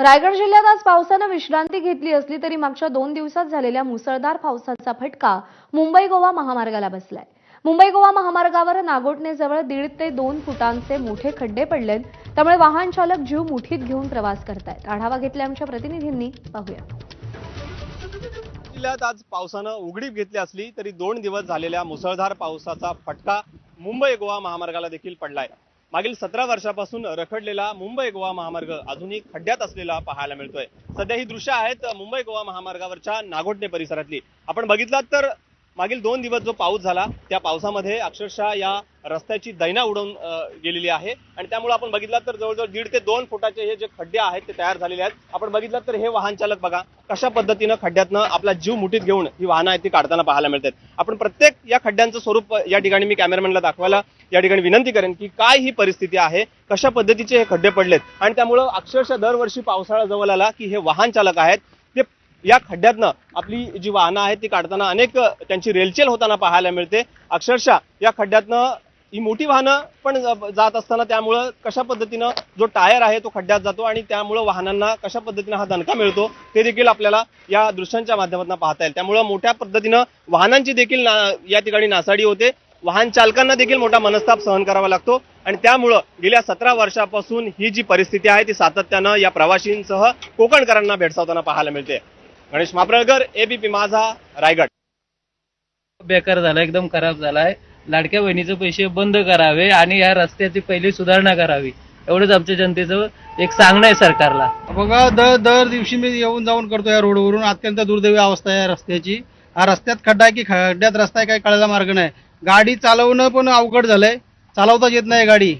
रायगड जिल्ह्यात आज पावसानं विश्रांती घेतली असली तरी मागच्या दोन दिवसात झालेल्या मुसळधार पावसाचा फटका मुंबई गोवा महामार्गाला बसलाय. मुंबई गोवा महामार्गावर नागोटणेजवळ दीड ते दोन फुटांचे मोठे खड्डे पडलेत. त्यामुळे वाहन चालक जीव मुठीत घेऊन प्रवास करतायत. आढावा घेतला आमच्या प्रतिनिधींनी. पाहूया. जिल्ह्यात आज पावसानं उघडीप घेतली असली तरी दोन दिवस झालेल्या मुसळधार पावसाचा फटका मुंबई गोवा महामार्गाला देखील पडलाय. मागील सतरा वर्षापासून रखडलेला मुंबई गोवा महामार्ग अजूनही खड्ड्यात असलेला पाहायला मिळतोय. सध्या ही दृश्य आहेत मुंबई गोवा महामार्गावरच्या नागोटणे परिसरातली. आपण बघितलात तर मागील दोन दिवस जो पाऊस झाला त्या पावसामध्ये अक्षरशः या रस्त्याची दैना उडवून गेलेली आहे. आणि त्यामुळे आपण बघितलं तर जवळजवळ दीड ते दोन फुटाचे हे जे खड्डे आहेत ते तयार झालेले आहेत. आपण बघितलं तर हे वाहन चालक बघा कशा पद्धतीनं खड्ड्यातनं आपला जीव मुठीत घेऊन ही वाहनं आहेत ती काढताना पाहायला मिळतात. आपण प्रत्येक या खड्ड्यांचं स्वरूप या ठिकाणी मी कॅमेरामॅनला दाखवायला या ठिकाणी विनंती करेन की काय ही परिस्थिती आहे कशा पद्धतीचे हे खड्डे पडलेत. आणि त्यामुळं अक्षरशः दरवर्षी पावसाळा जवळ आला की हे वाहन चालक आहेत या खड्ड्यातनं आपली जी वाहनं आहेत ती काढताना अनेक त्यांची रेलचेल होताना पाहायला मिळते. अक्षरशः या खड्ड्यातनं ही मोठी वाहनं पण जात असताना त्यामुळं कशा पद्धतीनं जो टायर आहे तो खड्ड्यात जातो आणि त्यामुळं वाहनांना कशा पद्धतीनं हा दणका मिळतो ते देखील आपल्याला या दृश्यांच्या माध्यमातून पाहता येईल. त्यामुळं मोठ्या पद्धतीनं वाहनांची देखील या ठिकाणी नासाडी होते. वाहन चालकांना देखील मोठा मनस्ताप सहन करावा लागतो आणि त्यामुळं गेल्या सतरा वर्षापासून ही जी परिस्थिती आहे ती सातत्यानं या प्रवाशींसह कोकणकरांना भेडसावताना पाहायला मिळते. गणेश मापरळकर एबीपी माझा रायगड. बेकार झाला एकदम खराब झालाय. लाडक्या बहिणीचे पैसे बंद करावे आणि या रस्त्याची पहिली सुधारणा करावी. एवढंच आमच्या जनतेचं एक सांगणं आहे सरकारला. बघा दर दर दिवशी मी येऊन जाऊन करतो या रोडवरून. अत्यंत दुर्दैवी अवस्था आहे या रस्त्याची. हा रस्त्यात खड्डा आहे की खड्ड्यात रस्ता आहे काही कळायला मार्ग नाही. गाडी चालवणं पण अवघड झालंय. चालवताच येत नाही गाडी.